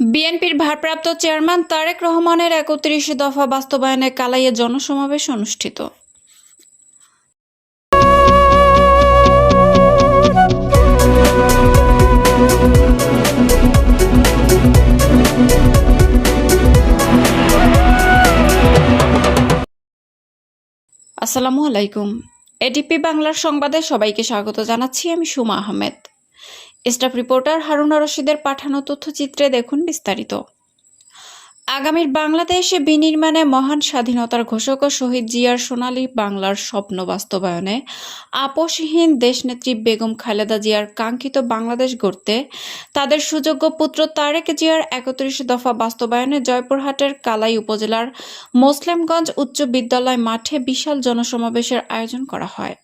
বিএনপির ভারপ্রাপ্ত চেয়ারম্যান তারেক রহমানের একত্রিশ দফা বাস্তবায়নে কালাইয়ে জনসমাবেশ অনুষ্ঠিত। আসসালামু আলাইকুম। এডিপি বাংলার সংবাদে সবাইকে স্বাগত জানাচ্ছি। আমি সুমা আহমেদ। স্টাফ রিপোর্টার হারুনা রশিদের পাঠানো তথ্যচিত্রে দেখুন বিস্তারিত। আগামীর বাংলাদেশে বিনির্মাণে মহান স্বাধীনতার ঘোষক ও শহীদ জিয়ার সোনালী বাংলার স্বপ্ন বাস্তবায়নে আপোষহীন দেশনেত্রী বেগম খালেদা জিয়ার কাঙ্ক্ষিত বাংলাদেশ গড়তে তাদের সুযোগ্য পুত্র তারেক জিয়ার একত্রিশ দফা বাস্তবায়নে জয়পুরহাটের কালাই উপজেলার মোসলেমগঞ্জ উচ্চ বিদ্যালয় মাঠে বিশাল জনসমাবেশের আয়োজন করা হয়।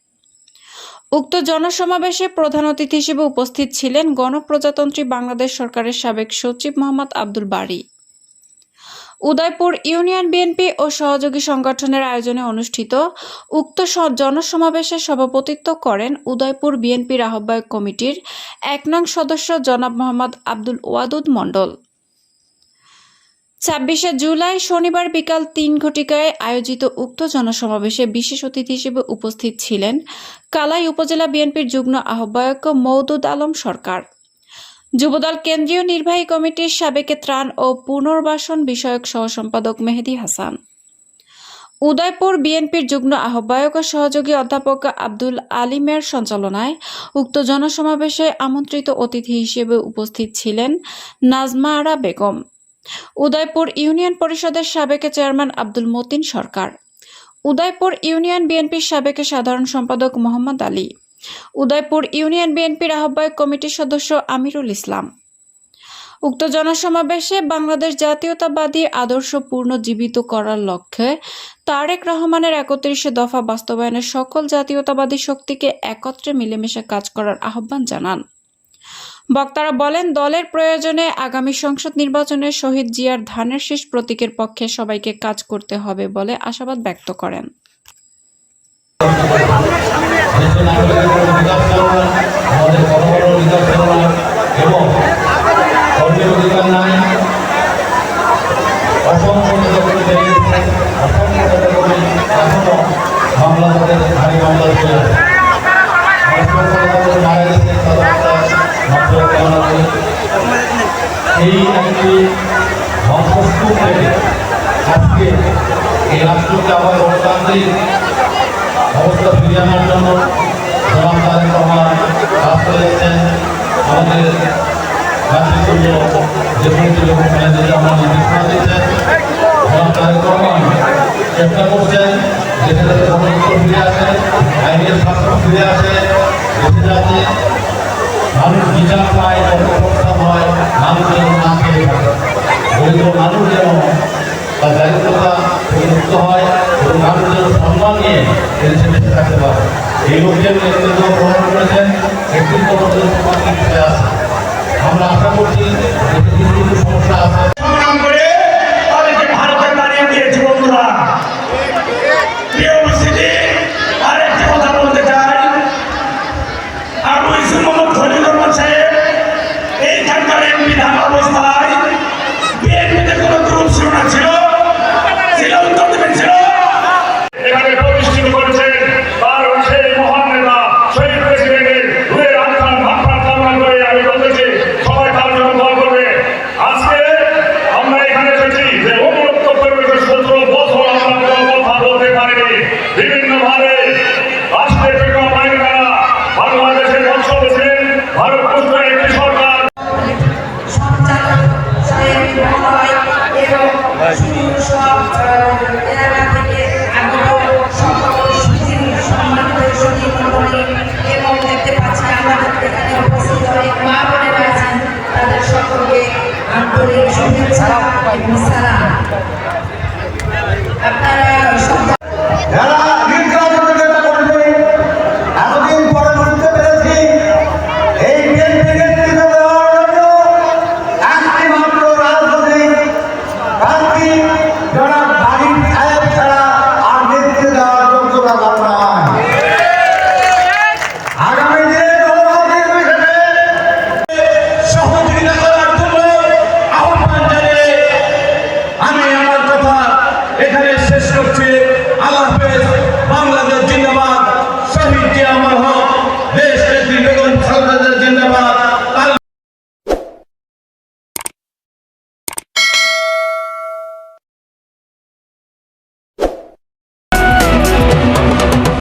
উক্ত জনসমাবেশে প্রধান অতিথি হিসেবে উপস্থিত ছিলেন গণপ্রজাতন্ত্রী বাংলাদেশ সরকারের সাবেক সচিব মোহাম্মদ আব্দুল বারী। উদয়পুর ইউনিয়ন বিএনপি ও সহযোগী সংগঠনের আয়োজনে অনুষ্ঠিত উক্ত জনসমাবেশে সভাপতিত্ব করেন উদয়পুর বিএনপির আহ্বায়ক কমিটির এক নং সদস্য জনাব মোহাম্মদ আব্দুল ওয়াদুদ মণ্ডল। ছাব্বিশে জুলাই শনিবার বিকাল তিন ঘটিকায় আয়োজিত উক্ত জনসমাবেশে বিশেষ অতিথি হিসেবে উপস্থিত ছিলেন কালাই উপজেলা বিএনপির যুগ্ম আহ্বায়ক মৌদুদ আলম সরকার। যুবদল কেন্দ্রীয় নির্বাহী কমিটির সাবেক ত্রাণ ও পুনর্বাসন বিষয়ক সহ সম্পাদক মেহেদি হাসান। উদয়পুর বিএনপির যুগ্ম আহ্বায়ক ও সহযোগী অধ্যাপক আব্দুল আলিমের সঞ্চালনায় উক্ত জনসমাবেশে আমন্ত্রিত অতিথি হিসেবে উপস্থিত ছিলেন নাজমা আরা বেগম। উদয়পুর ইউনিয়ন পরিষদের সাবেক চেয়ারম্যান আব্দুল মতিন সরকার। উদয়পুর ইউনিয়ন বিএনপির সাবেক সাধারণ সম্পাদক মোহাম্মদ আলী। উদয়পুর ইউনিয়ন বিএনপির আহ্বায়ক কমিটির সদস্য আমিরুল ইসলাম। উক্ত জনসমাবেশে বাংলাদেশ জাতীয়তাবাদী আদর্শ পুনর্জীবিত করার লক্ষ্যে তারেক রহমানের একত্রিশে দফা বাস্তবায়নের সকল জাতীয়তাবাদী শক্তিকে একত্রে মিলেমিশে কাজ করার আহ্বান জানান। বক্তারা বলেন, দলের প্রয়োজনে আগামী সংসদ নির্বাচনে শহীদ জিয়ার ধানের শেষ প্রতীকের পক্ষে সবাইকে কাজ করতে হবে বলে আশাবাদ ব্যক্ত করেন। এই একটি ধ্বংসস্তূপ আজকে এই রাষ্ট্রকে আবার গণতান্ত্রিক অবস্থা ফিরিয়ে আনার জন্য জনাব তারেক রহমান কাজ করে যাচ্ছেন আমাদের নেতৃত্ব যে লোক ম্যানেজার আমরা নির্দেশনা দিচ্ছেন। জনাব তারেক রহমান চেষ্টা করছেন যাতে গণতন্ত্র ফিরে আসে, আইনের শাসন ফিরে আসে দেশে যাতে মানুষ বিচার পায় গণপ্রস্থান নাম যেন না দরিদ্র মানুষ যেন বা দারিদ্রতা থেকে হয় এবং মানুষ যেন সম্মান নিয়ে দেশে থাকতে পারে এই লক্ষ্যে গ্রহণ করেছেন নেতৃত্ব আমাদের আছে আমরা আশা করছি সমস্যা আছে ভারত